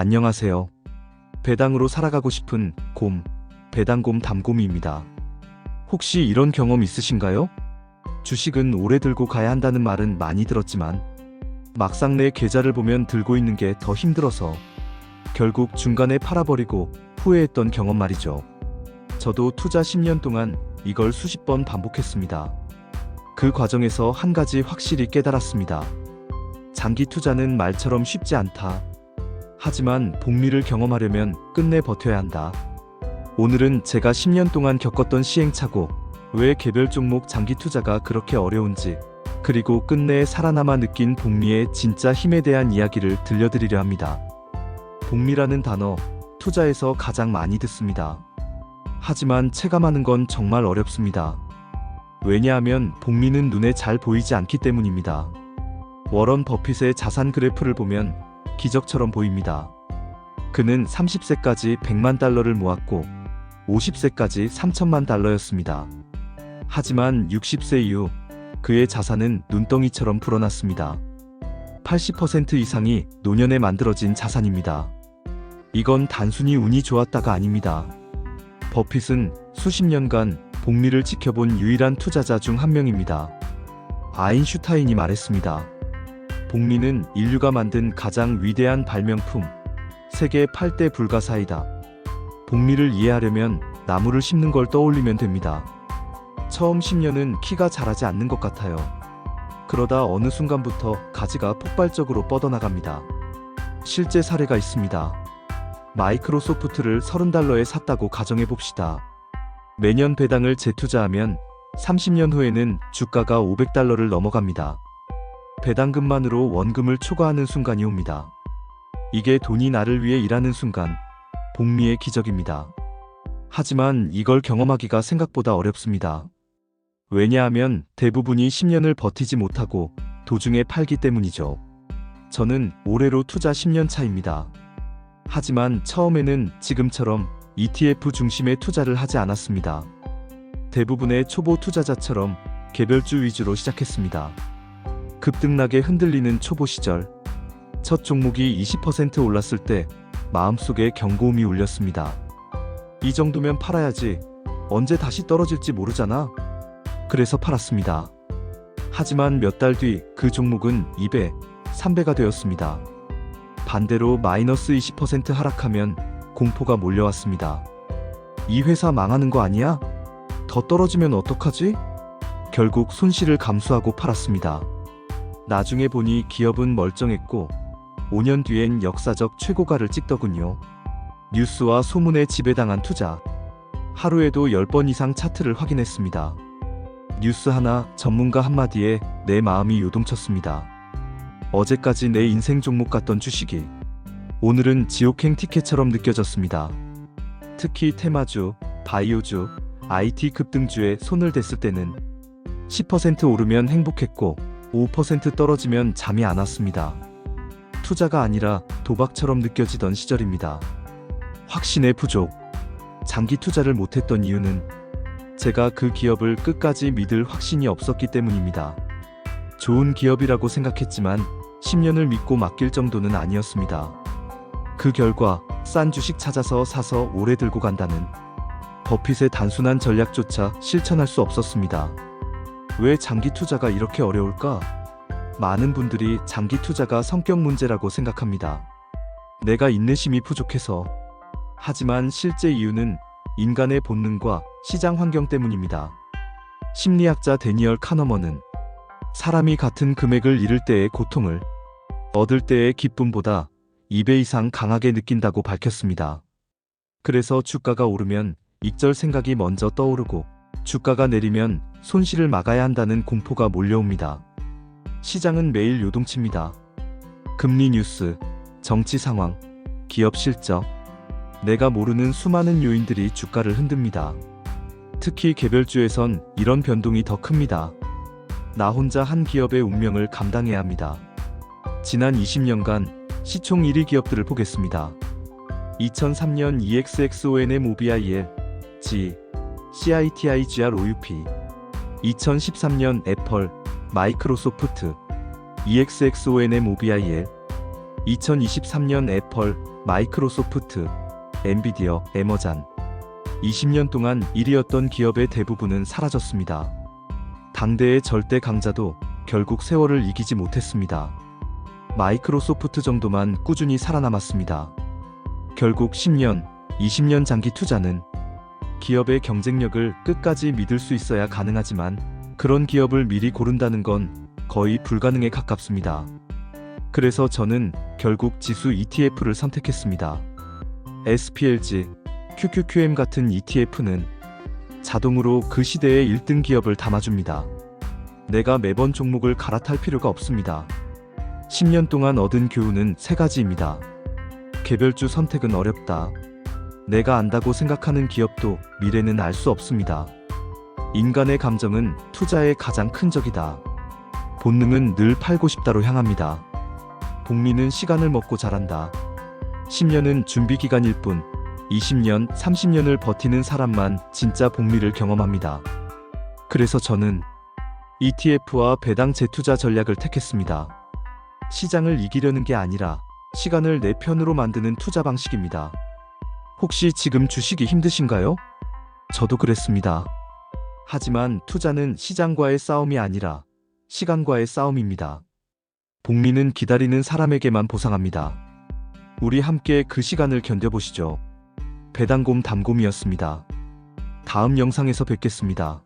안녕하세요. 배당으로 살아가고 싶은 곰, 배당곰 담곰이입니다. 혹시 이런 경험 있으신가요? 주식은 오래 들고 가야 한다는 말은 많이 들었지만 막상 내 계좌를 보면 들고 있는 게 더 힘들어서 결국 중간에 팔아버리고 후회했던 경험 말이죠. 저도 투자 10년 동안 이걸 수십 번 반복했습니다. 그 과정에서 한 가지 확실히 깨달았습니다. 장기 투자는 말처럼 쉽지 않다. 하지만 복리를 경험하려면 끝내 버텨야 한다. 오늘은 제가 10년 동안 겪었던 시행착오, 왜 개별 종목 장기 투자가 그렇게 어려운지, 그리고 끝내 살아남아 느낀 복리의 진짜 힘에 대한 이야기를 들려드리려 합니다. 복리라는 단어, 투자에서 가장 많이 듣습니다. 하지만 체감하는 건 정말 어렵습니다. 왜냐하면 복리는 눈에 잘 보이지 않기 때문입니다. 워런 버핏의 자산 그래프를 보면 기적처럼 보입니다. 그는 30세까지 100만 달러를 모았고 50세까지 3천만 달러였습니다. 하지만 60세 이후 그의 자산은 눈덩이처럼 불어났습니다. 80% 이상이 노년에 만들어진 자산입니다. 이건 단순히 운이 좋았다가 아닙니다. 버핏은 수십 년간 복리를 지켜본 유일한 투자자 중 한 명입니다. 아인슈타인이 말했습니다. 복리는 인류가 만든 가장 위대한 발명품, 세계 8대 불가사이다. 복리를 이해하려면 나무를 심는 걸 떠올리면 됩니다. 처음 10년은 키가 자라지 않는 것 같아요. 그러다 어느 순간부터 가지가 폭발적으로 뻗어나갑니다. 실제 사례가 있습니다. 마이크로소프트를 30달러에 샀다고 가정해 봅시다. 매년 배당을 재투자하면 30년 후에는 주가가 500달러를 넘어갑니다. 배당금만으로 원금을 초과하는 순간이 옵니다. 이게 돈이 나를 위해 일하는 순간, 복리의 기적입니다. 하지만 이걸 경험하기가 생각보다 어렵습니다. 왜냐하면 대부분이 10년을 버티지 못하고 도중에 팔기 때문이죠. 저는 올해로 투자 10년 차입니다. 하지만 처음에는 지금처럼 ETF 중심의 투자를 하지 않았습니다. 대부분의 초보 투자자처럼 개별주 위주로 시작했습니다. 급등락에 흔들리는 초보 시절, 첫 종목이 20% 올랐을 때 마음속에 경고음이 울렸습니다. 이 정도면 팔아야지. 언제 다시 떨어질지 모르잖아. 그래서 팔았습니다. 하지만 몇 달 뒤 그 종목은 2배, 3배가 되었습니다. 반대로 마이너스 20% 하락하면 공포가 몰려왔습니다. 이 회사 망하는 거 아니야? 더 떨어지면 어떡하지? 결국 손실을 감수하고 팔았습니다. 나중에 보니 기업은 멀쩡했고 5년 뒤엔 역사적 최고가를 찍더군요. 뉴스와 소문에 지배당한 투자. 하루에도 10번 이상 차트를 확인했습니다. 뉴스 하나, 전문가 한마디에 내 마음이 요동쳤습니다. 어제까지 내 인생 종목 같던 주식이 오늘은 지옥행 티켓처럼 느껴졌습니다. 특히 테마주, 바이오주, IT 급등주에 손을 댔을 때는 10% 오르면 행복했고 5% 떨어지면 잠이 안 왔습니다. 투자가 아니라 도박처럼 느껴지던 시절입니다. 확신의 부족. 장기 투자를 못했던 이유는 제가 그 기업을 끝까지 믿을 확신이 없었기 때문입니다. 좋은 기업이라고 생각했지만 10년을 믿고 맡길 정도는 아니었습니다. 그 결과 싼 주식 찾아서 사서 오래 들고 간다는 버핏의 단순한 전략조차 실천할 수 없었습니다. 왜 장기 투자가 이렇게 어려울까? 많은 분들이 장기 투자가 성격 문제라고 생각합니다. 내가 인내심이 부족해서. 하지만 실제 이유는 인간의 본능과 시장 환경 때문입니다. 심리학자 데니얼 카너먼은 사람이 같은 금액을 잃을 때의 고통을 얻을 때의 기쁨보다 2배 이상 강하게 느낀다고 밝혔습니다. 그래서 주가가 오르면 익절 생각이 먼저 떠오르고 주가가 내리면 손실을 막아야 한다는 공포가 몰려옵니다. 시장은 매일 요동칩니다. 금리 뉴스, 정치 상황, 기업 실적, 내가 모르는 수많은 요인들이 주가를 흔듭니다. 특히 개별주에선 이런 변동이 더 큽니다. 나 혼자 한 기업의 운명을 감당해야 합니다. 지난 20년간 시총 1위 기업들을 보겠습니다. 2003년 EXXONM OBIL, G, CITIGR OUP 2013년 애플, 마이크로소프트, EXXONM OBIL 2023년 애플, 마이크로소프트, 엔비디어, 에머잔. 20년 동안 1위였던 기업의 대부분은 사라졌습니다. 당대의 절대 강자도 결국 세월을 이기지 못했습니다. 마이크로소프트 정도만 꾸준히 살아남았습니다. 결국 10년, 20년 장기 투자는 기업의 경쟁력을 끝까지 믿을 수 있어야 가능하지만 그런 기업을 미리 고른다는 건 거의 불가능에 가깝습니다. 그래서 저는 결국 지수 ETF를 선택했습니다. SPLG, QQQM 같은 ETF는 자동으로 그 시대의 1등 기업을 담아줍니다. 내가 매번 종목을 갈아탈 필요가 없습니다. 10년 동안 얻은 교훈은 세 가지입니다. 개별주 선택은 어렵다. 내가 안다고 생각하는 기업도 미래는 알 수 없습니다. 인간의 감정은 투자의 가장 큰 적이다. 본능은 늘 팔고 싶다로 향합니다. 복리는 시간을 먹고 자란다. 10년은 준비 기간일 뿐, 20년, 30년을 버티는 사람만 진짜 복리를 경험합니다. 그래서 저는 ETF와 배당 재투자 전략을 택했습니다. 시장을 이기려는 게 아니라 시간을 내 편으로 만드는 투자 방식입니다. 혹시 지금 주식이 힘드신가요? 저도 그랬습니다. 하지만 투자는 시장과의 싸움이 아니라 시간과의 싸움입니다. 복리는 기다리는 사람에게만 보상합니다. 우리 함께 그 시간을 견뎌보시죠. 배당곰 담곰이었습니다. 다음 영상에서 뵙겠습니다.